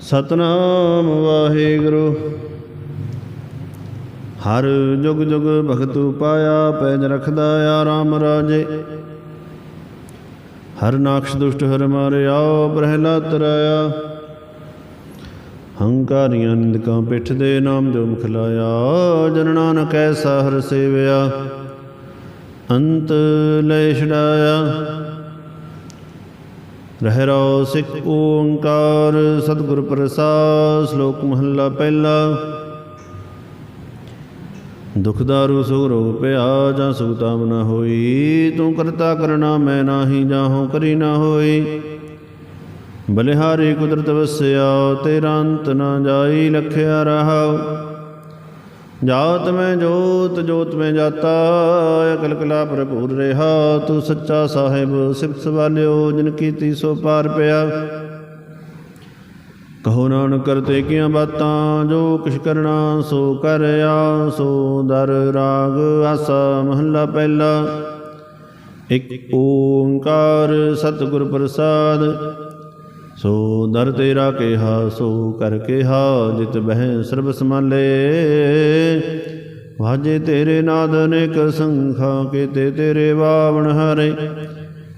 ਸਤਨਾਮ ਵਾਹਿਗੁਰੂ। ਹਰ ਜੁਗ ਜੁਗ ਭਗਤੂ ਪਾਇਆ ਪੈਜ ਰਖਦਾ ਆ ਰਾਮ ਰਾਜੇ। ਹਰ ਨਾਕਸ਼ ਦੁਸ਼ਟ ਹਰ ਮਾਰਿਆ ਪ੍ਰਹਿਲਾਦ ਤਰਾਇਆ ਹੰਕਾਰੀਆਂ ਨਿੰਦਕਾਂ ਪਿੱਠ ਦੇ ਨਾਮ ਜੋ ਮੁਖ ਲਾਇਆ, ਜਨ ਨਾਨਕ ਐਸਾ ਹਰ ਸੇਵਿਆ। ਅੰਤ ਲੈ ਛਡਾਇਆ। ਰਹਿ ਰੋ ਸਿੱਖ ਓੰਕਾਰ, ਸਤਿਗੁਰ ਪ੍ਰਸਾਦ, ਸ਼ਲੋਕ ਮਹੱਲਾ ਪਹਿਲਾ। ਦੁਖ ਦਾਰੂ, ਸੁਖ ਰੋਗ ਪਿਆ, ਜਾਂ ਸੁਖ ਤਾਮ ਨ ਹੋਈ, ਤੂੰ ਕਰਤਾ ਕਰਨਾ ਮੈਂ ਨਾਹੀ ਜਾਹੋ ਕਰੀ ਨਾ ਹੋਈ। ਬਲਿਹਾਰੀ ਕੁਦਰਤ ਵਸਿਆ, ਤੇਰਾ ਅੰਤ ਨਾ ਜਾਈ, ਲਖਿਆ ਰਹਾਉ ਜਾਤ ਮੈਂ ਜੋਤ ਜੋਤ ਮੈਂ ਜਾਤਾ, ਅਕਲ ਕਲਾ ਭਰਪੂਰ ਰਹਾ। ਤੂੰ ਸੱਚਾ ਸਾਹਿਬ, ਸਿਫਤ ਵਾਲਿਓ ਜਿਨ ਕੀਤੀ ਸੋ ਪਾਰ ਪਿਆ। ਕਹੋ ਨਾਨਕ ਕਰਤੇ ਕੀਆਂ ਬਾਤਾਂ, ਜੋ ਕਿਛ ਕਰਨਾ ਸੋ ਕਰਿਆ, ਸੋ ਦਰ ਰਾਗ ਆਸਾ ਮਹੱਲਾ ਪਹਿਲਾ। ਇਕ ਓੰਕਾਰ ਸਤਿਗੁਰ ਪ੍ਰਸਾਦ ਸੋ ਦਰ ਤੇਰਾ ਕਿਹਾ, ਸੋ ਕਰ ਕਿਹਾ, ਜਿਤ ਬਹਿ ਸਰਬ ਸਮਾਲੇ ਵਾਜੇ ਤੇਰੇ ਨਾਦ ਅਨੇਕ ਸੰਖਾ, ਕੀਤੇ ਤੇਰੇ ਬਾਵਣ ਹਰੇ।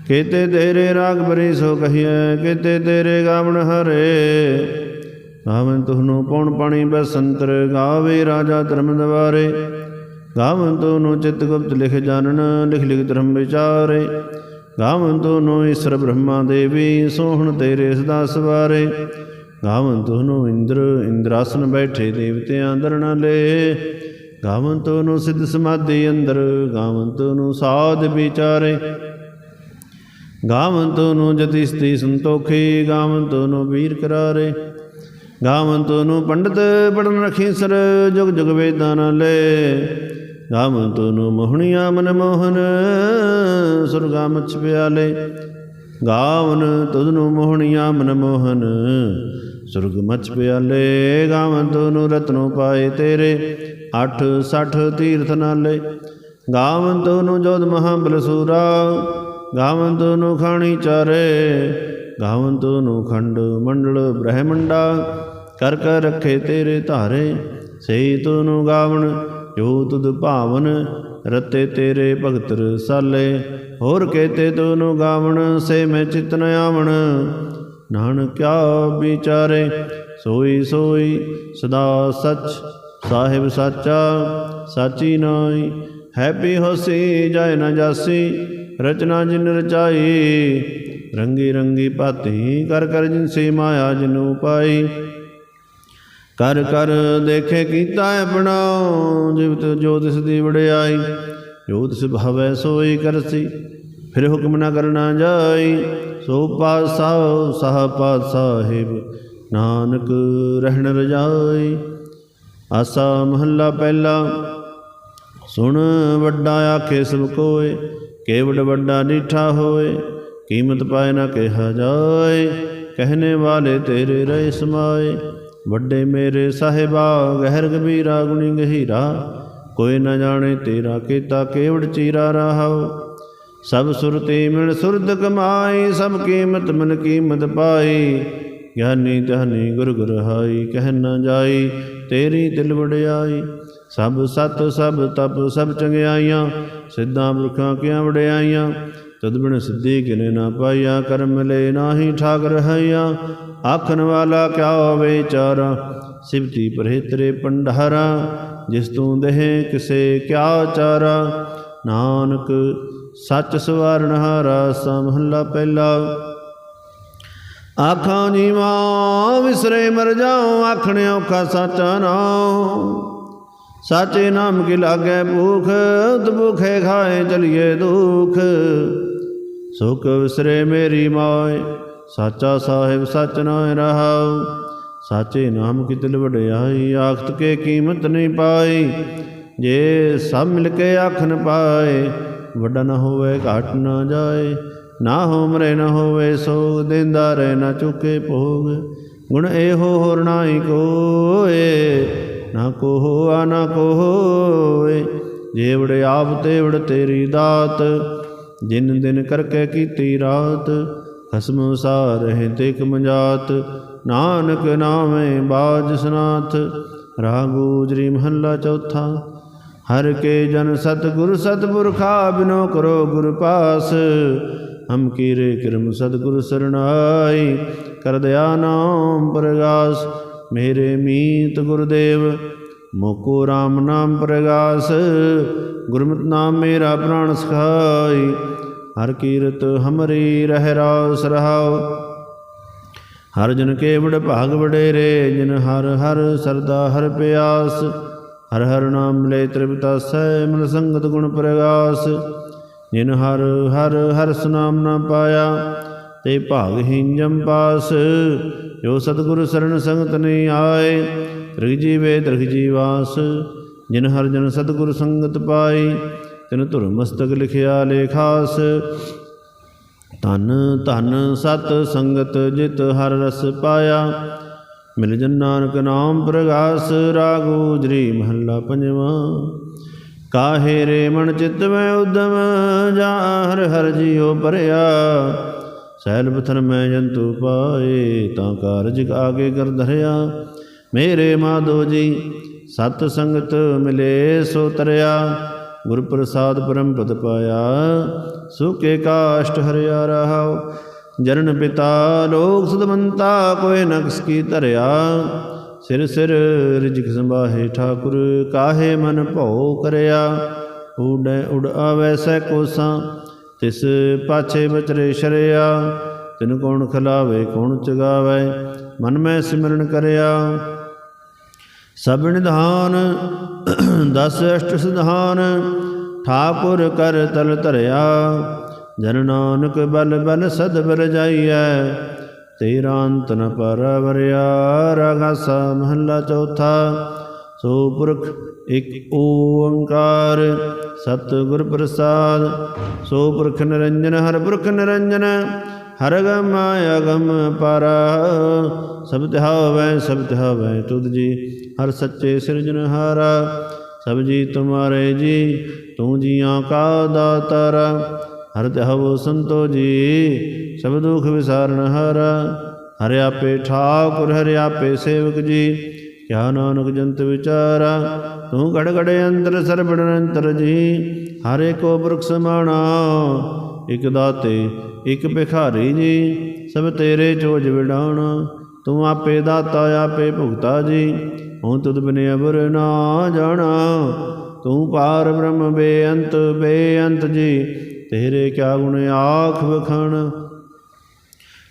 ਕੀਤੇ ਤੇਰੇ ਰਾਗ ਬਰੀ ਸੋ ਕਹੀਐ, ਕੀਤੇ ਤੇਰੇ ਗਾਵਣ ਹਰੇ। ਗਾਵਨ ਤੁਹਨੂੰ ਪੌਣ ਪਾਣੀ ਬਸੰਤਰ, ਗਾਵੇ ਰਾਜਾ ਧਰਮ ਦਵਾਰੇ। ਗਾਵਨ ਤੁਹਨੂੰ ਚਿਤ ਗੁਪਤ ਲਿਖ ਜਾਣਨ, ਲਿਖ ਲਿਖ ਧਰਮ ਵਿਚਾਰੇ। ਗਾਵਨ ਤੁਹਨੂੰ ਈਸ਼ਰ ਬ੍ਰਹਮਾ ਦੇਵੀ, ਸੋਹਣ ਤੇਰੇ ਸਦਾ ਸਵਾਰੇ। ਗਾਵਨ ਤੁਹਨੂੰ ਇੰਦਰ, ਇੰਦਰਾਸਨ ਬੈਠੇ ਦੇਵਤਿਆਂ ਦਰਣਾ ਲੈ। ਗਾਵਨ ਤੁਹਨੂੰ ਸਿੱਧ ਸਮਾਧੀ ਅੰਦਰ, ਗਾਵਨ ਤੁਹਨੂੰ ਸਾਧ ਵਿਚਾਰੇ। ਗਾਵਨ ਤੁਹਨੂੰ ਜਤੀ ਸਤੀ ਸੰਤੋਖੀ, ਗਾਵਨ ਤੁਹਨੂੰ ਵੀਰ ਕਰਾਰੇ। ਗਾਵਨ ਤੁਹਨੂੰ ਪੰਡਤ, ਪੜਨ ਰਖੀ ਸਰ, ਜੁਗ ਜੁਗ ਵੇਦਾਂ ਨਾਲ ਲੈ। ਗਾਵਨ ਤੁਹਨੂੰ ਮੋਹਣੀਆਂ ਮਨ ਮੋਹਨ ਸੁਰਗਾ ਪਿਆਲੇ। ਗਾਵਨ ਤੁਧਨੂੰ ਮੋਹਣੀਆਂ ਮਨ ਮੋਹਨ, ਸੁਰਗ ਮਛ ਪਿਆਲੇ। ਗਾਵਨ ਤੁਹਨੂੰ ਰਤਨੋ ਪਾਏ ਤੇਰੇ 8 60 ਤੀਰਥ ਨਾਲੇ। ਗਾਵਨ ਤੁਹਨੂੰ ਜੋਧ ਮਹਾਬਲ ਬਲਸੂਰਾ, ਗਾਵਨ ਤੁਹਨੂੰ ਖਾਣੀ ਚਾਰੇ। ਗਾਵਨ ਤੁਹਨੂੰ ਖੰਡ ਮੰਡਲ ਬ੍ਰਹਮੰਡਾ, ਕਰ ਕਰ ਰੱਖੇ ਤੇਰੇ ਧਾਰੇ। ਸਈ ਤੁਹਨੂੰ ਗਾਵਨ ਜੋ ਤੁਧ ਭਾਵਨ ਰਤੇ ਤੇਰੇ ਭਗਤ ਰਸਾਲੇ, ਹੋਰ ਕੇਤੇ ਤੁਨੂੰ ਗਾਵਣ, ਸੇ ਮੈਂ ਚਿਤ ਆਵਣ। ਨਾਨਕ ਵਿਚਾਰੇ, ਸੋਈ ਸੋਈ ਸਦਾ ਸਚ, ਸਾਹਿਬ ਸਾਚਾ, ਸਾਚੀ ਨਾਈ ਹੈਪੀ ਹੋਸੀ ਜਾਇ ਨ ਜਾਸੀ, ਰਚਨਾ ਜਿਨ ਰਚਾਈ। ਰੰਗੀ ਰੰਗੀ ਭਾਤੀ ਕਰ ਕਰ ਜਿਨ ਸੇ ਮਾਇਆ ਜਿਨੂ ਪਾਈ। ਕਰ ਕਰ ਦੇਖੇ ਕੀਤਾ ਆਪਣਾ ਜਿਵਤ ਜੋ ਤਿਸ ਦੀ ਵਡਿਆਈ, ਜੋ ਤਿਸ ਭਾਵੈ ਸੋਈ ਕਰਸੀ। ਫਿਰ ਹੁਕਮ ਨਾ ਕਰਨਾ ਜਾਈ, ਸੋ ਪਾਸਾ ਸਹ ਪਾਤ ਨਾਨਕ ਰਹਿਣ ਰਜਾਈ। ਆਸਾ ਮਹੱਲਾ ਪਹਿਲਾ, ਸੁਣ ਵੱਡਾ ਆਖੇ ਸਭ ਕੋਏ ਕੇਵੜ ਵੱਡਾ ਨੀਠਾ ਹੋਏ, ਕੀਮਤ ਪਾਏ ਨਾ ਕਿਹਾ ਜਾਏ ਕਹਿਨੇ ਵਾਲੇ ਤੇਰੇ ਰਹਿ ਸਮਾਏ। ਵੱਡੇ ਮੇਰੇ ਸਾਹਿਬਾ, ਗਹਿਰ ਗੰਭੀਰਾ ਗੁਣੀ ਗਹੀਰਾ। ਕੋਈ ਨਾ ਜਾਣੇ ਤੇਰਾ ਕੀਤਾ ਕੇਵੜ ਚੀਰਾ ਰਹਾਉ ਸਭ ਸੁਰਤੀ ਮਿਲ ਸੁਰਦ ਕਮਾਈ, ਸਭ ਕੀਮਤ ਮਨ ਕੀਮਤ ਪਾਈ। ਗਿਆਨੀ ਤਹਨੀ ਗੁਰ ਗੁਰ ਹਾਈ, ਕਹਿ ਨਾ ਜਾਈ, ਤੇਰੀ ਦਿਲ ਵਡਿਆਈ। ਸਭ ਸਤ, ਸਭ ਤਪ, ਸਭ ਚੰਗਿਆਈਆਂ, ਸਿੱਧਾਂ ਬੁਰਖਾਂ ਕਿਆਂ ਵਡਿਆਈਆਂ? ਤਦ ਬਿਨ ਸਿੱਧੀ ਕਿਨੇ ਨਾ ਪਾਈਆ ਕਰਮ ਲੈ ਨਾਹੀ ਠਾਕ ਰਹਾਈਆ ਆਖਣ ਵਾਲਾ ਕਿਆ ਵਿਚਾਰਾ ਸਿਵਤੀ ਪਰੇ ਤੇਰੇ ਪੰਡਾਰਾ ਜਿਸ ਤੂੰ ਦੇਹ ਕਿਸੇ ਕਿਆ ਚਾਰਾ ਨਾਨਕ ਸੱਚ ਸਵਾਰਨ ਹਾਰਾ ਸਮਹੱਲਾ ਪਹਿਲਾ ਆਖਾਂ ਜੀਵਾਂ ਵਿਸਰੇ ਮਰ ਜਾਉ ਆਖਣ ਔਖਾ ਸਾਚਾ ਨਾਮ ਸਾਚੇ ਨਾਮ ਕੀ ਲਾਗੇ ਭੂਖ ਦੁਖੇ ਖਾਏ ਚਲੀਏ ਦੁਖ ਸੁਖ ਵਿਸਰੇ ਮੇਰੀ ਮਾਏ, ਸਾਚਾ ਸਾਹਿਬ ਸਚ ਨਾਇ ਰਹਾਉ। ਸਾਚੇ ਨਾਮ ਕੀ ਦਿਲ ਵਡਿਆਈ ਆਖਤ ਕੇ ਕੀਮਤ ਨਹੀਂ ਪਾਈ। ਜੇ ਸਭ ਮਿਲ ਕੇ ਆਖਨ ਪਾਏ, ਵੱਡਾ ਨਾ ਹੋਵੇ, ਘਾਟ ਨਾ ਜਾਏ। ਨਾ ਹੋਮਰੇ ਨਾ ਹੋਵੇ ਸੋਗ ਦਿੰਦਾ ਰਹਿ ਨਾ ਚੁੱਕੇ ਭੋਗ। ਗੁਣ ਇਹੋ ਹੋਰ ਨਾਹੀ ਕੋਏ, ਨਾ ਕੋ ਹੋਆ ਨਾ ਕੋ ਹੋਏ ਜੇਵੜ ਆਪ ਤੇਵੜ ਤੇਰੀ ਦਾਤ ਜਿਨ ਦਿਨ ਕਰਕੇ ਕੀਤੀ ਰਾਤ, ਖਸਮ ਸਾਰ ਹੈ ਤੇ ਕਮਜਾਤ ਨਾਨਕ ਨਾਮੇ ਬਾਜ ਸਨਾਥ ਰਾਗੂ ਜਰੀ ਮਹੱਲਾ ਚੌਥਾ। ਹਰ ਕੇ ਜਨ ਸਤਿਗੁਰ ਸਤਿਪੁਰਖਾ ਬਿਨੋ ਕਰੋ ਗੁਰ ਪਾਸ, ਹਮ ਕੀਰੇ ਕਿਰਮ ਸਤਿਗੁਰ ਸਰਣਾਈ, ਕਰ ਦਿਆ ਨਾਮ ਪ੍ਰਗਾਸ, ਮੇਰੇ ਮੀਤ ਗੁਰਦੇਵ, ਮੋਕੋ RAM ਨਾਮ ਪ੍ਰਗਾਸ, ਗੁਰਮਤਿ ਨਾਮ ਮੇਰਾ ਪ੍ਰਾਣ ਸਖਾਈ। ਹਰ ਕੀਰਤ ਹਮਰੀ ਰਹਿ ਰਾਸ ਰਹਾਉ। ਹਰ ਜਨ ਕੇ ਬੜ ਭਾਗ ਵਡੇਰੇ, ਜਿਨ ਹਰ ਹਰ ਸਰਦਾ ਹਰ ਪਿਆਸ। ਹਰ ਹਰ ਨਾਮ ਲੈ ਤ੍ਰਿਪਤਾ ਸੈ ਮਨ ਸੰਗਤ ਗੁਣ ਪ੍ਰਗਾਸ। ਜਿਨ ਹਰ ਹਰ ਹਰ ਸੁਨਾਮ ਨਾ ਪਾਇਆ, ਤੇ ਭਾਗਹੀਨ ਜਮ ਪਾਸ। ਜੋ ਸਤਿਗੁਰ ਸਰਣ ਸੰਗਤ ਨਹੀਂ ਆਏ, ਤ੍ਰਿਗ ਜੀਵੇ ਤ੍ਰਿਗ ਜੀਵਾਸ। ਜਿਨ ਹਰ ਜਨ ਸਤਿਗੁਰ ਸੰਗਤ ਪਾਈ ਤਿਨ ਧੁਰ ਮਸਤਕ ਲਿਖਿਆ ਲੇਖਾਸ ਧਨ ਧਨ ਸਤ ਸੰਗਤ ਜਿਤ ਹਰ ਰਸ ਪਾਇਆ। ਮਿਲ ਜਨ ਨਾਨਕ ਨਾਮ ਪ੍ਰਗਾਸ, ਰਾਗੋ ਜਰੀ ਮਹੱਲਾ ਪੰਜਵਾ। ਕਾਹੇ ਰੇ ਮਨ ਚਿਤ ਮੈਂ ਉਦਮ, ਜਾ ਹਰ ਹਰ ਜਿਉ ਭਰਿਆ। ਸੈਲ ਪਥਨ ਮੈਂ ਜੰਤੂ ਪਾਏ, ਤਾਂ ਕਾਰਜ ਆਗੇ ਕਰ ਧਰਿਆ। ਮੇਰੇ ਮਾਧੋ ਜੀ, ਸਤ ਸੰਗਤ ਮਿਲੇ ਸੋ ਤਰਿਆ। ਗੁਰ ਪ੍ਰਸਾਦ ਪਰਮ ਪਦ ਪਾਇਆ ਸੁਕੇ ਕਾਸ਼ਟ ਹਰਿਆ ਰਹਾਉ। ਜਨਨ ਪਿਤਾ ਲੋਕ ਸੁਦਮੰਤਾ, ਕੋਇ ਨਕਸ ਕੀ ਧਰਿਆ। ਸਿਰ ਸਿਰ ਰਿਜਕ ਸੰਭਾਹੇ ਠਾਕੁਰ, ਕਾਹੇ ਮਨ ਭਉ ਕਰਿਆ। ਉਡੈ ਉਡ ਆਵੈ ਸੈ ਕੋਸਾਂ, ਤਿਸ ਪਾਛੇ ਬਚਰੇ ਸ਼ਰਿਆ। ਤਿਨ ਕੌਣ ਖਲਾਵੇ, ਕੌਣ ਚਗਾਵੇ, ਮਨ ਮੈਂ ਸਿਮਰਨ ਕਰਿਆ। ਸਭ ਨਿਧਾਨ, ਦਸ ਅਸ਼ਟ ਸਿਧਾਨ, ਠਾਕੁਰ ਕਰ ਤਲ ਧਰਿਆ। ਜਨ ਨਾਨਕ ਬਲ ਬਲ ਸਦ ਬਲ ਜਾਈਐ, ਤੇਰਾ ਅੰਤ ਨ ਪਰਵਰਿਆ। ਰਗਸਾ ਮਹੱਲਾ ਚੌਥਾ, ਸੋ ਪੁਰਖ ਇਕ ਓੰਕਾਰ, ਸਤਿਗੁਰ ਪ੍ਰਸਾਦ। ਸੋ ਪੁਰਖ ਨਿਰੰਜਨ, ਹਰ ਪੁਰਖ ਨਿਰੰਜਨ ਹਰ ਗਮ ਅਗਮ ਪਰ ਸਭ ਤਿਹਾਵੈ ਸਭ ਤਿਹਾਵੈ ਤੁਧ ਜੀ। ਹਰ ਸੱਚੇ ਸਿਰਜਨਹਾਰਾ ਸਭ ਜੀ ਤੁਮਾਰੇ ਜੀ। ਤੂੰ ਜੀਆਂ ਕਾ ਦਾਤਾਰ, ਹਰ ਤਿਹਾਵੋ ਸੰਤੋ ਜੀ। ਸਭ ਦੁਖ ਵਿਸਾਰਨ ਹਾਰਾ, ਹਰਿ ਆਪੇ ਠਾਕੁਰ, ਹਰਿ ਆਪੇ ਸੇਵਕ ਜੀ। ਕਿਆ ਨਾਨਕ ਜੰਤ ਵਿਚਾਰਾ, ਤੂੰ ਘੜ ਘੜ ਅੰਤਰ ਸਰਬੜ ਅੰਤਰ ਜੀ। ਹਰੇ ਕੋ ਬ੍ਰਖ ਸਮਾਣਾ ਇਕ ਦਾਤੇ, ਇਕ ਭਿਖਾਰੀ ਜੀ, ਸਭ ਤੇਰੇ ਚੋਜ ਵਿਡਾਣਾ ਤੂੰ ਆਪੇ ਦਾਤਾ, ਆਪੇ ਭੁਗਤਾ ਜੀ ਹਉ ਤੁਧ ਬਿਨ ਅਬਰ ਨਾ ਜਾਣਾ। ਤੂੰ ਪਾਰ ਬ੍ਰਹਮ ਬੇਅੰਤ ਬੇਅੰਤ ਜੀ, ਤੇਰੇ ਕਿਆ ਗੁਣ ਆਖ ਵਖਣ।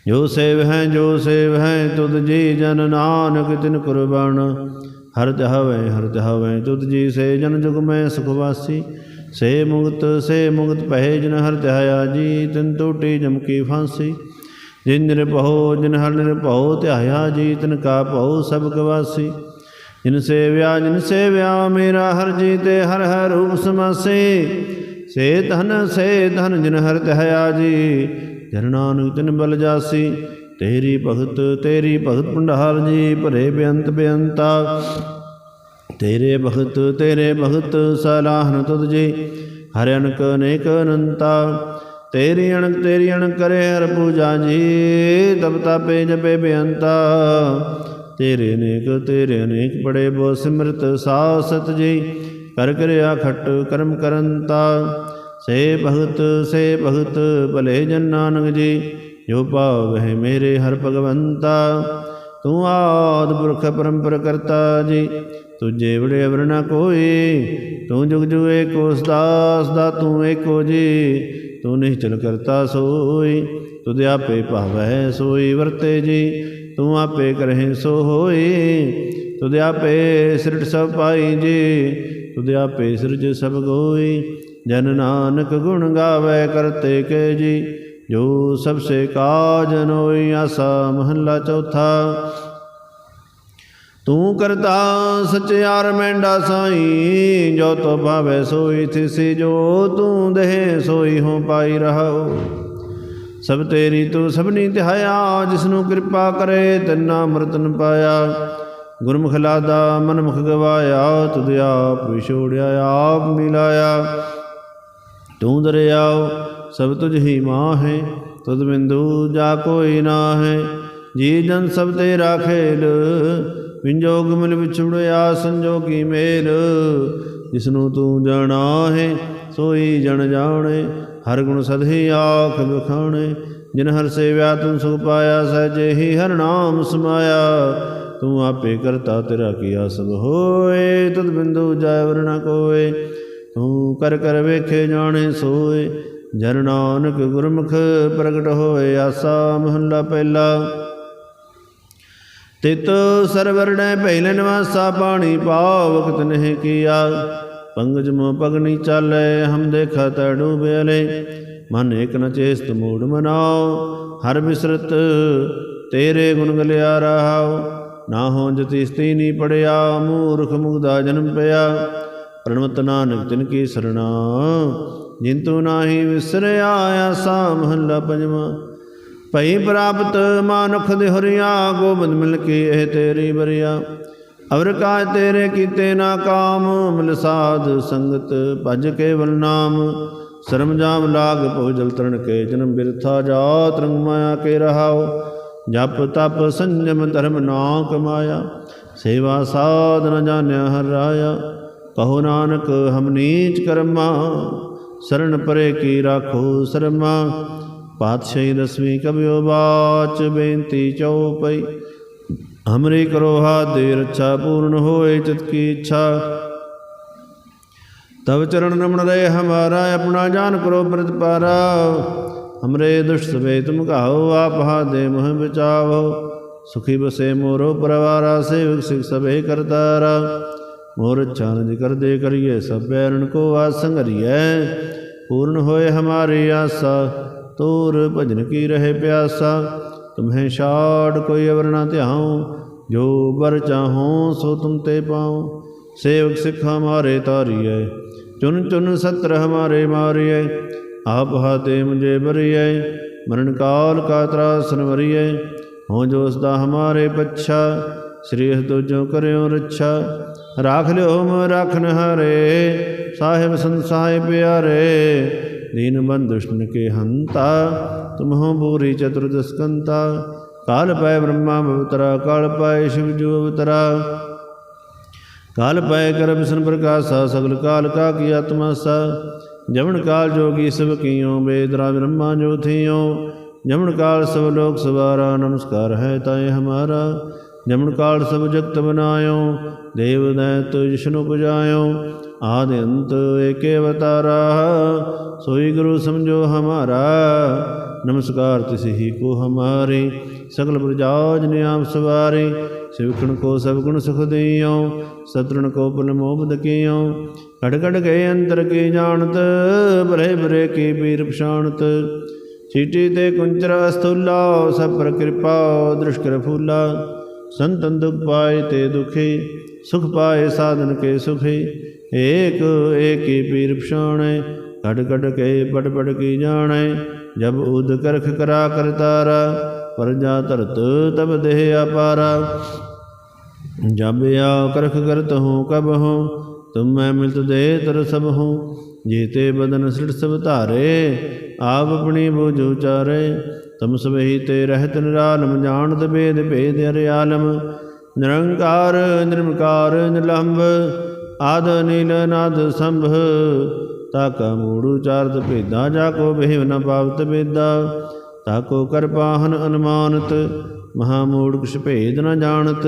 ਜੋ ਸੇਵ ਹੈ, ਜੋ ਸੇਵ ਹੈ, ਤੁਧ ਜੀ ਜਨ ਨਾਨਕ ਤਿਨ ਕੁਰਬਾਨ। ਹਰ ਤਹਵੇ ਹਰ ਤਹਵੇ ਤੁਧ ਜੀ ਸੇ ਜਨ ਜੁਗ ਮੈਂ ਸੁਖ ਵਾਸੀ। ਸੇ ਮੁਕਤ ਸੇ ਮੁਕਤ ਪਹਿ ਜਨ ਹਰ ਧਿਆਇਆ ਜੀ, ਤਿਨ ਟੂਟੀ ਜਮਕੀ ਫਾਂਸੀ। ਜਿਨ ਨਿਰਭਉ, ਜਿਨ ਹਰ ਨਿਰਭਉ ਧਿਆਇਆ ਜੀ, ਤਿਨ ਕਾ ਭਉ ਸਭ ਗਵਾਸੀ। ਜਿਨ ਸੇਵਿਆ ਜਿਨ ਸੇਵਿਆ, ਮੇਰਾ ਹਰ ਜੀ ਤੇ ਹਰ ਹਰ ਰੂਪ ਸਮਾਸੇ। ਸੇ ਧਨ ਸੇ ਧਨ ਜਿਨ ਹਰ ਧਿਆਇਆ ਜੀ, ਜਨ ਨਾਨਕ ਤਿਨ ਬਲ ਜਾਸੀ। ਤੇਰੀ ਭਗਤ ਤੇਰੀ ਭਗਤ ਭੰਡਾਰ ਜੀ, ਭਰੇ ਬੇਅੰਤ ਬੇਅੰਤਾ। ਤੇਰੇ ਭਗਤ ਤੇਰੇ ਭਗਤ ਸਲਾਹਨ ਤੁਧ ਜੀ। ਹਰਿ ਅਨਕ ਅਨੇਕ ਅਨੰਤਾ, ਤੇਰੀ ਅਣਕ ਤੇਰੀ ਅਣਕ ਕਰੇ ਹਰ ਪੂਜਾ ਜੀ। ਤਬ ਤਾਪੇ ਜਪੇ ਬੇਅੰਤਾ, ਤੇਰੇ ਅਨੇਕ ਤੇਰੇ ਅਨੇਕ ਬੜੇ ਬੋ ਸਿਮਰਤ ਸਾਸਤ ਜੀ। ਕਰ ਕਰਿਆ ਖਟ ਕਰਮ ਕਰੰਤਾ, ਸੇ ਭਗਤ ਸੇ ਭਗਤ ਭਲੇ ਜਨ ਨਾਨਕ ਜੀ। ਜੋ ਭਾਵ ਹੈ ਮੇਰੇ ਹਰ ਭਗਵੰਤਾ ਤੂੰ ਆਦ ਪੁਰਖ ਪਰੰਪਰ ਕਰਤਾ ਜੀ, ਤੁਝੇ ਵੜੇ ਅਵਰ ਕੋਈ, ਤੂੰ ਜੁਗ ਜੁਗ ਏਕੋ ਸਦਾਸ ਦਾ ਤੂੰ ਏਕੋ ਜੀ, ਤੂੰ ਨਿਸ਼ਚਲ ਕਰਤਾ ਸੋਈ, ਤੁਧ ਆਪੇ ਭਾਵੈ ਸੋਈ ਵਰਤੇ ਜੀ, ਤੂੰ ਆਪੇ ਕਰਹਿ ਸੋ ਹੋਈ, ਤੁਧ ਆਪੇ ਸਿਰਟ ਸਭ ਪਾਈ ਜੀ, ਤੁਧ ਆਪੇ ਸਿਰਜ ਸਭ ਗੋਈ, ਜਨ ਨਾਨਕ ਗੁਣ ਗਾਵੇ ਕਰਤੇ ਕੇ ਜੀ ਜੋ ਸਭ ਸੇ ਕਾਜ ਨੋਈ ਆਸਾ ਮਹੱਲਾ ਚੌਥਾ। ਤੂੰ ਕਰਤਾ ਸਚਿਆਰ ਮੈਂਡਾ ਸਾਈ, ਜੋ ਤੋ ਭਾਵੇ ਸੋਈ ਥਿਸੀ, ਜੋ ਤੂੰ ਦੇਹ ਸੋਈ ਹੋ ਪਾਈ ਰਹਾਓ ਸਭ ਤੇਰੀ ਤੂੰ ਸਭਨੀ ਤਿਹਾਇਆ ਜਿਸ ਨੂੰ ਕਿਰਪਾ ਕਰੇ, ਤੈਨਾ ਮਰਤਨ ਪਾਇਆ ਗੁਰਮੁਖ ਲਾਦਾ, ਮਨਮੁਖ ਗਵਾਇਆ, ਤੁਧ ਆਪ ਵਿਛੋੜਿਆ, ਆਪ ਮਿਲਾਇਆ। ਤੂੰ ਦਰਿਆਓ ਸਭ ਤੁਝ ਹੀ ਮਾਂ ਹੈ ਤੁਧ ਬਿੰਦੂ ਜਾ ਕੋਈ ਨਾ ਹੈ ਜੀ ਜਨ ਸਭ ਤੇਰਾ ਖੇਲ ਵਿੰਜੋਗ ਮਿਲ ਵਿਛੜਿਆ ਸੰਜੋਗੀ ਮੇਲ। ਜਿਸਨੂੰ ਤੂੰ ਜਾਣਾ ਹੈ ਸੋਈ ਜਣ ਜਾਣੇ। ਹਰ ਗੁਣ ਸਦਹੀ ਆਖ ਬਖਾਣੇ ਜਿਨ ਹਰ ਸੇਵਿਆ ਤੂੰ ਸੁਖ ਪਾਇਆ, ਸਹਿਜੇ ਹੀ ਹਰ ਨਾਮ ਸਮਾਇਆ। ਤੂੰ ਆਪੇ ਕਰਤਾ ਤੇਰਾ ਕੀਆ ਸਭ ਹੋਏ ਤਦ ਬਿੰਦੂ ਜਾਇ ਵਰ ਕੋਏ। ਤੂੰ ਕਰ ਕਰ ਵੇਖੇ ਜਾਣੇ ਸੋਏ। ਜਨ ਨਾਨਕ ਗੁਰਮੁਖ ਪ੍ਰਗਟ ਹੋਏ ਆਸਾ ਮਹੱਲਾ ਪਹਿਲਾ। ਤਿਤ ਸਰਵਰਣੈ ਪਹਿਲੇ ਨਿਵਾਸਾ ਪਾਣੀ ਪਾਵਕ ਤਨਹਿ ਕੀਆ। ਪੰਗਜ ਮੋ ਪਗਨੀ ਚਾਲੇ, ਹਮ ਦੇਖਾ ਤਾ ਡੂਬਿਆਲੇ ਮਨ ਇਕ ਨ ਚੇਸਤ ਮੂੜ ਮਨਾਓ, ਹਰ ਬਿਸਰਤ ਤੇਰੇ ਗੁਣ ਗਲਿਆ ਰਹਾਓ। ਨਾ ਹੋ ਜਤੀ ਸਤੀ ਨੀ ਪੜਿਆ, ਮੂਰਖ ਮੁਗਦਾ ਜਨਮ ਪਿਆ। ਪ੍ਰਣਵਤ ਨਾਨਕ ਤਿਨ ਕੀ ਸਰਣਾ ਜਿੰਤੂ ਨਾਹੀ ਵਿਸਰਿਆ ਆਸਾ ਮਹੱਲਾ ਪੰਜਵਾਂ। ਭਈ ਪ੍ਰਾਪਤ ਮਾਨੁਖ ਦੇ ਹਰਿਆ, ਗੋਬਿੰਦ ਮਿਲ ਕੇ ਇਹ ਤੇਰੀ ਬਰਿਆ ਅਵਰ ਕਾ ਤੇਰੇ ਕੀਤੇ ਨਾ ਕਾਮ, ਮਿਲ ਸਾਧ ਸੰਗਤ ਭਜ ਕੇਵਲ ਨਾਮ। ਸ਼ਰਮ ਜਾਮ ਲਾਗ ਭਉ ਜਲ ਤਰਨ ਕੇ, ਜਨਮ ਬਿਰਥਾ ਜਾਤ ਰੰਗ ਮਾਇਆ ਕੇ ਰਹਾਓ ਜਪ ਤਪ ਸੰਜਮ ਧਰਮ ਨਾ ਕਮਾਇਆ ਸੇਵਾ ਸਾਧ ਨ ਜਾਣਿਆ ਹਰ ਰਾਇਆ। ਕਹੋ ਨਾਨਕ ਹਮ ਨੀਚ ਕਰਮਾ। ਸਰਣ ਪਰੇ ਕੀ ਰਾਖੋ ਸਰਮਾ ਪਾਤਸ਼ਾਹੀ ਦਸਵੀਂ ਕਬਿਓ ਬਾਚ ਬੇਨਤੀ ਚਉਪਈ ਹਮਰੀ ਕਰੋ ਹਾਥ ਦੇ ਰੱਛਾ ਪੂਰਨ ਹੋਏ ਚਿਤ ਕੀ ਇੱਛਾ ਤਬ ਚਰਨ ਨਮਨ ਰਹੇ ਹਮਾਰਾ ਆਪਣਾ ਜਾਨ ਕਰੋ ਪ੍ਰਤਪਾਰਾ ਹਮਰੇ ਦੁਸ਼ਟ ਸਵੇ ਤੁਮ ਕਹਾਓ ਆਪ ਹਾ ਦੇ ਮੋਹ ਬਚਾਵੋ ਸੁਖੀ ਬਸੇ ਮੋਰੋ ਪਰਵਾਰਾ ਸੇਵਕ ਸਿਖ ਸਭੇ ਕਰਤਾਰਾ ਮੋਰ ਚਾਨਜ ਕਰਦੇ ਕਰੀਏ ਸਭ ਬੈਰਨ ਕੋ ਆਸੰਗਰੀਐ ਪੂਰਨ ਹੋਏ ਹਮਾਰੀ ਆਸਾ, ਤੋਰ ਭਜਨ ਕੀ ਰਹੇ ਪਿਆਸਾ। ਤੁਮਹਿ ਛਾੜ ਕੋਈ ਅਵਰ ਨਾ ਧਿਆਉ, ਜੋ ਬਰ ਚਾਹੋ ਸੋ ਤੁਮ ਤੇ ਪਾਉ। ਸੇਵਕ ਸਿੱਖ ਹਮਾਰੇ ਤਾਰੀਐ, ਚੁਨ ਚੁਨ ਸਤਰ ਹਮਾਰੇ ਮਾਰੀਐ। ਆਪ ਹਾਤੇ ਮੁਝੇ ਬਰੀਐ, ਮਰਨ ਕਾਲ ਕਾ ਤਰਾਸਨ ਵਰੀਐ ਹੋ ਜੋ ਉਸ ਦਾ ਹਮਾਰੇ ਪੱਛਾ ਸ੍ਰੀ ਹਰਿ ਤੁਜੋ ਕਰਿਓ ਰੱਛਾ। ਰਾਖ ਲਿਓ ਮ ਰਖਨ ਹਰੇ, ਸਾਹਿਬ ਸੰਸਾਏ ਪਿਆਰੇ। ਦੀਨ ਬੰਦੁਸ਼ਨ ਕੇ ਹੰਤਾ, ਤੁਮਹੁ ਬੂਰੀ ਚਤੁਰਦਸਕੰਤਾ। ਕਾਲ ਪੈ ਬ੍ਰਹਮਾ ਬਵਤਰਾ, ਕਾਲ ਪੈ ਸ਼ਿਵ ਜੋ ਅਵਤਰਾ ਕਾਲ ਪੈ ਕਰ ਵਿਸ਼ਨ ਪ੍ਰਕਾਸ਼ਾ, ਸਗਲ ਕਾਲ ਕਾ ਕੀ ਆਤਮਾ ਸਾ ਜਮਨ ਕਾਲ ਜੋਗੀ ਸਭ ਕੀਓ ਬੇਦਰਾ ਬ੍ਰਹਮਾ ਜੋ ਥਿਓ। ਜਮਨ ਕਾਲ ਸਭ ਲੋਕ ਸਵਾਰਾ, ਨਮਸਕਾਰ ਹੈ ਤਾਏ ਹਮਾਰਾ। ਜਮਨ ਕਾਲ ਸਭ ਜਗਤ ਬਨਾਇਓ, ਦੇਵ ਦੈਤ ਜਿਸ਼ਨੁ ਪੁਜਾਇਓ, ਆਦ ਅੰਤ ਏਕੇ ਅਵਤਾਰਾ, ਸੋਈ ਗੁਰੂ ਸਮਝੋ ਹਮਾਰਾ, ਨਮਸਕਾਰ ਤਿਸ ਹੀ ਕੋ ਹਮਾਰੇ, ਸਗਲ ਪ੍ਰਜਾਜ ਨਿਆਮ ਸਵਾਰੇ ਸਿਵਖਣ ਕੋ ਸਭ ਗੁਣ ਸੁਖ ਦੇਇਓ ਸਤਰਣ ਕੋ ਪੁਲ ਮੋਬਦ ਕੀਓ ਘੜ ਘੜ ਕੇ ਅੰਤਰ ਕੀ ਜਾਣਤ ਬਰੇ ਭਰੇ ਕੀ ਪੀਰ ਪਛਾਣਤ, ਚੀਟੀ ਤੇ ਕੁੰਚਰ ਅਸਥੂਲਾ ਸਭ ਪਰ ਕਿਰਪਾ ਦ੍ਰਿਸ਼ਕਰ ਫੂਲਾ। ਸੰਤਨ ਦੁਖ ਪਾਏ ਤੇ ਦੁਖੀ, ਸੁਖ ਪਾਏ ਸਾਧਨ ਕੇ ਸੁਖੀ। ਏਕ, ਏਕੀ ਪੀਰ ਪਛਾਣੈ, ਘੜ ਘੜ ਕੇ ਪਟ ਪਟ ਕੀ ਜਾਣੈ। ਜਬ ਉਦ ਕਰਖ ਕਰਾ ਕਰਤਾਰਾ ਪਰਜਾ ਧਰਤ ਤਬ ਦੇਹ ਅਪਾਰਾ। ਜਬ ਆ ਕਰਖ ਕਰਤ ਹੂੰ ਕਬ ਹੂੰ, ਤੁਮ ਮੈਂ ਮਿਲਤ ਦੇ ਤਰ ਸਭ ਹੂੰ। ਜੀਤੇ ਬਦਨ ਸਿਰ ਸਭ ਧਾਰੇ, ਆਪ ਆਪਣੀ ਬੁਝ ਉਚਾਰੇ। ਤਮ ਸਭਹੀ ਤੇ ਰਹਿਤ ਨਿਰਾਲਮ ਜਾਣਤ ਬੇਦ ਭੇਦ ਹਰਿ ਆਲਮ। ਨਿਰੰਕਾਰ ਨਿਰਮਕਾਰ ਨਿਲੰਭ ਆਦ, ਨੀਲ, ਨਾਦ, ਸੰਭ। ਤਾਕਾ ਮੂੜ ਉਚਾਰਤ ਭੇਦਾ, ਜਾ ਕੋ ਬਿਹਿਵ ਨ ਪਾਵਤ ਬੇਦਾ ਤਾਕੋ ਕਰ ਅਨੁਮਾਨਤ, ਮਹਾ ਮੂੜ ਕੁਛ ਭੇਦ ਨ ਜਾਣਤ।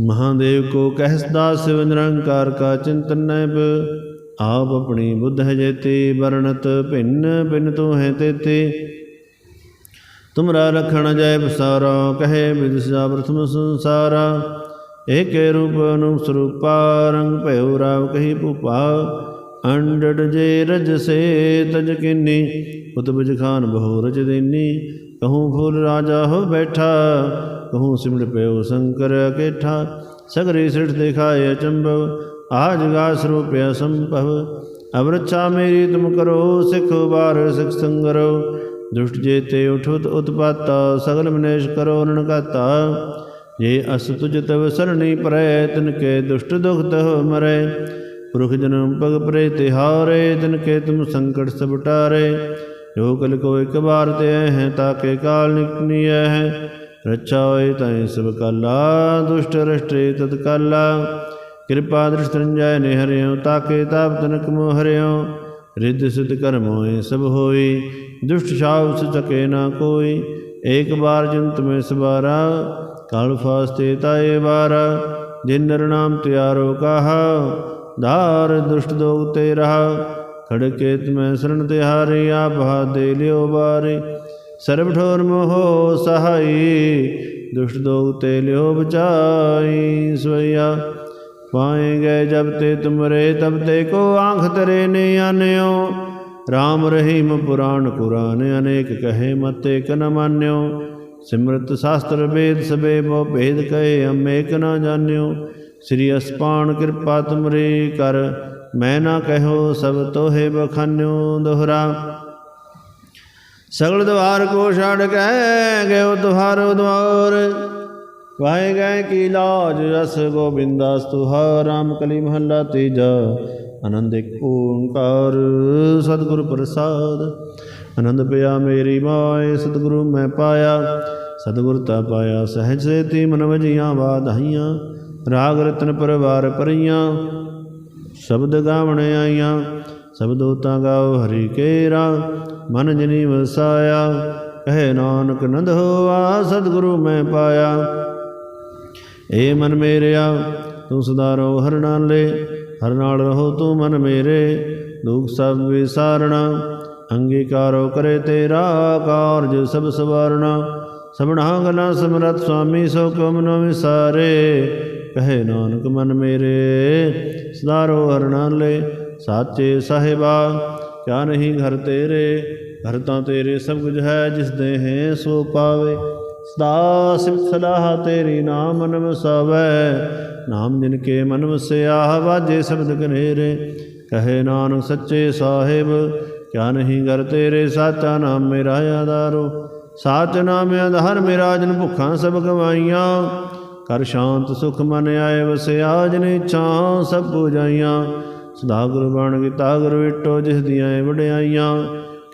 ਮਹਾਦੇਵ ਕੋ ਕਹਿਸਦਾ ਸਿਵ ਨਿਰੰਕਾਰ ਕਾ ਚਿੰਤਨ ਨੈਬ। ਆਪ ਆਪਣੀ ਬੁੱਧ ਹੈ ਜੇਤੇ, ਵਰਣਤ ਭਿੰਨ ਭਿੰਨ ਤੋ ਹੈ ਤੇਤੇ। ਤੁਮਰਾ ਲਖਣ ਜੈ ਬਸਾਰਾ, ਕਹੇ ਵਿਦਿਸਾ ਪ੍ਰਥਮ ਸੰਸਾਰਾ। ਏਕੇ ਰੂਪ ਅਨੁਪ ਸਰੂਪਾ, ਰੰਗ ਭਇਓ ਰਾਵ ਕਹੀ ਭੂਪਾ। ਅੰਡੜ ਜੇ ਰਜ ਸੇ ਤਜ ਕਿਨੀ ਉਤਬਜ ਖਾਨ ਬਹੁ ਰਜ ਦੇਨੀ। ਕਹੂੰ ਫੂਲ ਰਾਜਾ ਹੋ ਬੈਠਾ, ਕਹੂੰ ਸਿਮੜ ਪਿਓ ਸ਼ੰਕਰ ਅਕੇਠਾ। ਸਗਰੇ ਸਿਰਠ ਦਿਖਾਏ ਅਚੰਭਵ, ਆਜ ਗਾ ਸਰੂਪ ਅਸੰਭਵ। ਅਵਰਛਾ ਮੇਰੀ ਤੁਮ ਕਰੋ, ਸਿਖ ਬਾਰ ਸਿਖ ਸੰਗਰੋ ਦੁਸ਼ਟ ਜੇ ਤੇ ਉਠੁਤ ਉਤਪਾਤਾ, ਸਗਲ ਮਨੇਸ਼ ਕਰੋ ਰਣਕਾਤਾ ਜੇ ਅਸ ਤੁਜ ਤਵ ਸਰਣੀ ਪਰੈ, ਤਿਨ ਕੇ ਦੁਸ਼ਟ ਦੁਖ ਤਹ ਮਰੈ। ਪੁਰਖ ਜਨਮ ਪਗ ਪਰੇ ਤਿਹਾਰੇ ਤਿਨ ਕੇ ਤੁਮ ਸੰਕਟ ਸਭ ਟਾਰੇ। ਜੋ ਕਲ ਕੋ ਇੱਕ ਬਾਰ ਤੇ ਹੈ ਤਾਕੇ ਕਾਲ ਨਿਕਨੀਐ ਹੈ। ਰੱਛਾ ਹੋਏ ਤੈ ਸਭ ਕਾਲਾ, ਦੁਸ਼ਟ ਰਸ਼ਟੇ ਤਤ ਕਾਲਾ। ਕਿਰਪਾ ਦ੍ਰਿਸ਼ਟ ਰੰਜੈ ਨੇ ਤਾਕੇ ਤਾਪ ਤਨਕ ਮੋ ਹਰਿਓ। ਰਿੱਧ ਸਿਧ ਕਰਮ ਹੋਏ, ਸਭ ਹੋਈ ਦੁਸ਼ਟ ਛਾਵ ਸਚਕੇ ਨਾ ਕੋਈ, ਏਕ ਬਾਰ ਜੰਤ ਮੈਂ ਸਵਾਰਾ, ਕਾਲ ਫਾਸਤੇ ਤਾਏ ਬਾਰਾ ਜਿਨ ਨਰ ਨਾਮ ਤਿਆਰੋ ਕਹਾ, ਧਾਰ ਦੁਸ਼ਟ ਦੋਗ ਤੇ ਰਹਾ ਖੜਕੇ ਤੁਮੈ ਸਰਣ ਤਿਹਾਰੇ, ਆਪ ਹਾਥ ਦੇ ਲਿਓ ਬਾਰੇ, ਸਰਬ ਠੋਰ ਮੋਹ ਸਹਾਈ, ਦੁਸ਼ਟ ਦੋਗ ਤੇ ਲਿਓ ਬਚਾਈ, ਸਵਈਆ ਪਾਏ ਗਏ ਜਬ ਤੇ ਤੁਮਰੇ, ਤਬ ਤੇ ਕੋ ਆਂਖ ਤਰੇ ਨੇ ਆਨਿਓ। RAM ਰਹੀਮ ਪੁਰਾਣ ਕੁਰਾਨ ਅਨੇਕ ਕਹੇ ਮਤੇ ਕ ਮਾਨਿਓ। ਸਿਮਰਤ ਸ਼ਾਸਤਰ ਵੇਦ ਸਬੇ ਬੋ ਭੇਦ ਕਹੇ ਅਮੇਕ ਨਾ ਜਾਣਿਓ। ਸ੍ਰੀ ਅਸਪਾਨ ਕਿਰਪਾ ਤੁਮਰੇ ਕਰ, ਮੈਂ ਨਾ ਕਹਿਓ ਸਭ ਤੋਹੇ ਬਖਾਨਿਓ ਦੋਹਰਾ। ਸਗਲ ਦਵਾਰ ਕੋ ਛੜ ਕੇ ਗਇਓ ਤੁਹਾਰੋ ਦਵਾਰ। ਵਾਹੇ ਗਏ ਕੀ ਲਾਜ ਅਸ ਗੋਬਿੰਦਾਸ ਤੁਹਾ ਰਾਮ ਕਲੀ ਮਹੱਲਾ ਤੀਜਾ, ਆਨੰਦ ਇੱਕ ਓੰਕਾਰ, ਸਤਿਗੁਰ ਪ੍ਰਸਾਦ। ਆਨੰਦ ਪਿਆ ਮੇਰੀ ਮਾਏ, ਸਤਿਗੁਰੂ ਮੈਂ ਪਾਇਆ, ਸਤਿਗੁਰ ਤਾ ਪਾਇਆ, ਸਹਿਜ ਸੇਤੀ ਮਨ ਵਜੀਆਂ ਵਾਧਾਈਆਂ, ਰਾਗ ਰਤਨ ਪਰਵਾਰ ਪਰੀਆਂ, ਸ਼ਬਦ ਗਾਵਣ ਆਈਆਂ ਸ਼ਬਦੋ ਤਾਂ ਗਾਓ ਹਰੀ ਕੇਰਾ, ਮਨ ਜਨੀ ਵਸਾਇਆ, ਕਹੇ ਨਾਨਕ ਨੰਦ ਹੋਆ, ਸਤਿਗੁਰੂ ਮੈਂ ਪਾਇਆ ਏ ਮਨ ਮੇਰਿਆ, ਤੂੰ ਸਦਾ ਰਹੋ ਹਰ ਨਾਲੇ ਹਰ ਨਾਲ ਰਹੋ ਤੂੰ ਮਨ ਮੇਰੇ। ਦੁਖ ਸਭ ਵਿਸਾਰਣਾ, ਅੰਗੀਕਾਰੋ ਕਰੇ ਤੇਰਾ ਕਾਰਜ ਸਭ ਸਵਾਰਣਾ। ਸਭਨਾ ਗਲਾ ਸਮਰਤ ਸੁਆਮੀ, ਸੋ ਕੋ ਮਨੋ ਵਿਸਾਰੇ? ਕਹੇ ਨਾਨਕ ਮਨ ਮੇਰੇ, ਸਦਾ ਰਹੋ ਹਰ ਸਾਚੇ ਸਾਹਿਬਾ, ਕਿਆ ਨਹੀਂ ਘਰ ਤੇਰੇ? ਘਰ ਤਾਂ ਤੇਰੇ ਸਭ ਕੁਝ ਹੈ, ਜਿਸ ਦੇ ਹੈ ਸੋ ਪਾਵੇ। ਸਦਾ ਸਿਫਤ ਸਲਾਹ ਤੇਰੀ ਨਾਮ ਮਨ ਵਸਾਵੈ ਨਾਮ ਜਿਨ ਕੇ ਮਨ ਵਸਿਆ ਵਾਜੇ ਸ਼ਬਦ ਕਨੇਰੇ। ਕਹੇ ਨਾਨਕ ਸੱਚੇ ਸਾਹਿਬ, ਕਿਆ ਨਹੀਂ ਕਰ ਤੇਰੇ ਸਾਚਾ ਨਾਮ ਮੇਰਾ ਆਧਾਰੋ। ਸਾਚ ਨਾਮ ਆਧਾਰ ਮੇਰਾ ਜਨ ਭੁੱਖਾਂ ਸਭ ਗਵਾਈਆਂ। ਕਰ ਸ਼ਾਂਤ ਸੁਖ ਮਨ ਆਏ ਵਸਿਆ ਜਨੇ ਇੱਛਾ ਸਭ ਪੁਜਾਈਆਂ ਸਦਾ ਗੁਰੂ ਬਣ ਕੀਤਾ ਗੁਰ ਵਿਟੋ ਜਿਸ ਦੀਆਂ ਵਡਿਆਈਆਂ।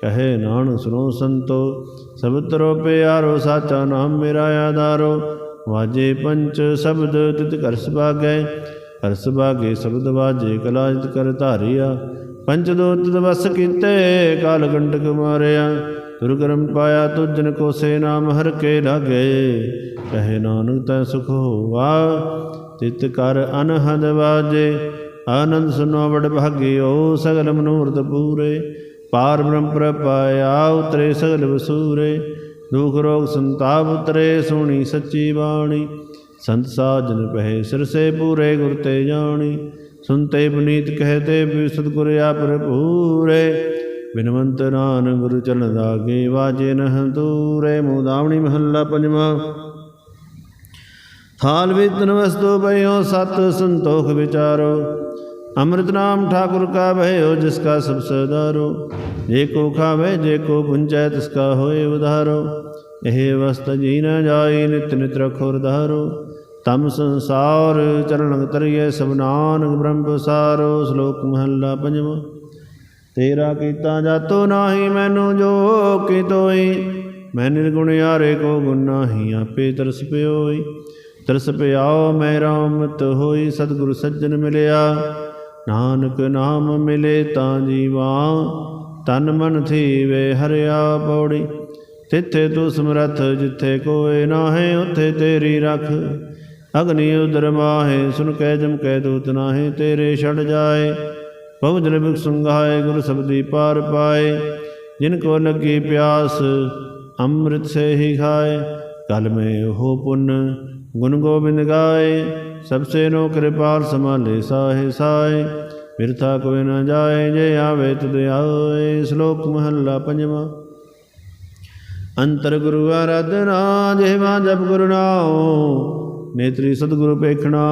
ਕਹੇ ਨਾਨਕ ਸੁਨੋ ਸੰਤੋ ਸਭ ਤਰੋ ਪਿਆਰੋ, ਸਾਚਾ ਨਾਮ ਮੇਰਾ ਆਧਾਰੋ। ਵਾਜੇ ਪੰਚ ਸ਼ਬਦ ਤਿਤ ਕਰ ਸੁਭਾਗੈ, ਕਰ ਸੁਭਾਗੇ ਸ਼ਬਦ ਵਾਜੇ ਕਲਾ ਜਿਤ ਕਰ ਧਾਰਿਆ। ਪੰਚ ਦੋਤ ਵਸ ਕੀਤੇ, ਕਾਲ ਗੰਡਕ ਮਾਰਿਆ। ਤੁਰ ਪਾਇਆ ਤੁਜਨ ਕੋ ਸੇ ਨਾਮ ਹਰ ਕੇ ਲਾਗੇ। ਕਹੇ ਨਾਨਕ ਤੈ ਸੁਖ ਹੋਵਾ ਤਿਤ ਕਰ ਅਨਹਦ ਵਾਜੇ। ਆਨੰਦ ਸੁਨੋ ਵਡ ਭਾਗਿਓ, ਸਗਲ ਮਨੋਰਥ ਪੂਰੇ। ਪਾਰ ਬ੍ਰਹਮ ਪ੍ਰਪਾਇਆ ਉਤਰੇ ਸਗਲ ਵਸੂਰੇ। ਦੁਖ ਰੋਗ ਸੰਤਾਪ ਉਤਰੇ, ਸੁਣੀ ਸੱਚੀ ਬਾਣੀ। ਸੰਤ ਸਾਜਨ ਪਹਿ ਸਿਰ ਸੇ ਪੂਰੇ ਗੁਰ ਤੇ ਜਾਣੀ। ਸੁਨਤੇ ਪੁਨੀਤ ਕਹਤੇ ਵੀ ਸਤਿਗੁਰ ਆਪਰ ਪੂਰੇ ਬਿਨਵੰਤ ਨਾਨ ਗੁਰੂ ਚਰਨ ਲਾਗੇ ਵਾਜੇ ਨਹ ਦੂਰੇ। ਮੂਦਾਵਣੀ ਮਹੱਲਾ ਪੰਜਵਾ। ਥਾਲ ਵਿਤਨ ਵਸਤੂ ਭਇਓ ਸਤ ਸੰਤੋਖ ਵਿਚਾਰੋ। अमृत नाम ठाकुर का भयो जिसका सब सदारो जे को खावे जे को पुंचै तिसका होए उधारो ਇਹ ਵਸਤ ਜੀ ਨ ਜਾਈ, ਨਿਤ ਨਿਤ ਰਖੋ ਰਧਾਰੋ। ਤਮ ਸੰਸਾਰ ਚਰਨ ਤਰਿਏ ਸਭ ਨਾਨਕ ਬ੍ਰਹਮ ਪਸਾਰੋ ਸ਼ਲੋਕ ਮਹਲਾ ਪੰਜਵਾਂ। ਤੇਰਾ ਕੀਤਾ ਜਾਤੋ ਨਾਹੀ, ਮੈਨੂੰ ਜੋ ਕੀ ਤੋਈ। ਮੈਂ ਨਿਰਗੁਣ ਯਾਰੇ ਕੋ ਗੁਣ ਨਾਹੀ, ਆਪੇ ਤਰਸ ਪਿਓਈ। ਤਰਸ ਪਿਆਓ ਮੇਰਾ ਮਤ ਹੋਈ, ਸਤਿਗੁਰ ਸੱਜਣ ਮਿਲਿਆ। ਨਾਨਕ ਨਾਮ ਮਿਲੇ ਤਾਂ ਜੀਵਾ, ਤਨ ਮਨ ਥੀਵੇ ਹਰਿਆ ਪੌੜੀ। ਤਿੱਥੇ ਤੂੰ ਸਮਰੱਥ ਜਿੱਥੇ ਕੋਏ ਨਾਹੇ, ਉੱਥੇ ਤੇਰੀ ਰੱਖ। ਅਗਨੀ ਉਦਰ ਮਾਹੇ, ਸੁਨ ਕਹਿ ਜਮ ਕੈ ਦੂਤ ਨਾਹੇ, ਤੇਰੇ ਛੜ ਜਾਏ। ਬਹੁ ਜਨ ਬਿਕ ਸੰਗਾਏ ਗੁਰ ਸਬਦੀ ਪਾਰ ਪਾਏ। ਜਿਨ ਕੋ ਲੱਗੀ ਪਿਆਸ, ਅੰਮ੍ਰਿਤ ਸੇ ਹੀ ਖਾਏ। ਕਲ ਮੇ ਉਹ ਪੁੰਨ ਗੁਣ ਗੋਬਿੰਦ ਗਾਏ, ਸਭ ਸੇ ਨੋ ਕਿਰਪਾਲ ਸਮਾਲੇ ਸਾਹੇ ਸਾਏ ਬਿਰਥਾ ਕੋਈ ਨਾ ਜਾਏ, ਜੇ ਆਵੇ ਤੁਧ ਆਏ। ਸ਼ਲੋਕ ਮਹੱਲਾ ਪੰਜਵਾਂ। ਅੰਤਰ ਗੁਰੂ ਆਰਾਧਨਾ ਜਿਹਵਾ ਜਪ ਗੁਰੂ ਨਾਉ। ਨੇਤਰੀ ਸਤਿਗੁਰੂ ਪੇਖਣਾ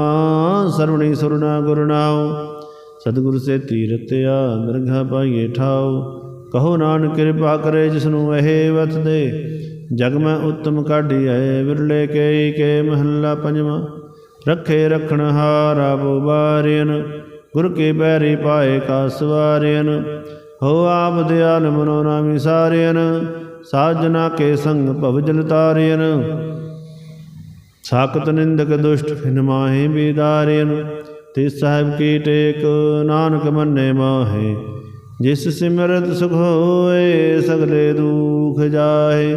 ਸਰਵਣੀ ਸੁਰਨਾ ਗੁਰੂ ਨਾਉ। ਸਤਿਗੁਰ ਸੇ ਤੀਰਤਿਆ ਦਰਗਾ ਪਾਈਏ ਠਾਉ। ਕਹੋ ਨਾਨਕ ਕਿਰਪਾ ਕਰੇ, ਜਿਸਨੂੰ ਇਹ ਵਤ ਦੇ ਜਗ ਮੈਂ ਉਤਮ ਕਾਢੀ ਹੈ ਵਿਰਲੇ ਕੇ ਕੇ ਮਹੱਲਾ ਪੰਜਵਾਂ। ਰੱਖੇ ਰਖਣ ਹਾਰਾ ਬੁਬਾਰਿਨ ਗੁਰ ਕੇ ਬੈਰੀ ਪਾਏ ਕਾ ਸਵਾਰਿਨ ਹੋ ਆਪ ਦਿਆਲ ਮਨੋ ਨਾਮੀ ਸਾਰਿਆਨ ਸਾਜਨਾ ਕੇ ਸੰਗ ਭਵ ਜਲ ਤਾਰਿਆਨ ਸਾਕਤ ਨਿੰਦਕ ਦੁਸ਼ਟ ਖਿਨ ਮਾਹੇ ਬੀਦਾਰਿਆਨ ਤਿਸ ਸਾਹਿਬ ਕੀ ਟੇਕ ਨਾਨਕ ਮੰਨੇ ਮਾਹੇ। ਜਿਸ ਸਿਮਰਤ ਸੁਖ ਹੋਏ ਸਗਲੇ ਦੁਖ ਜਾਏ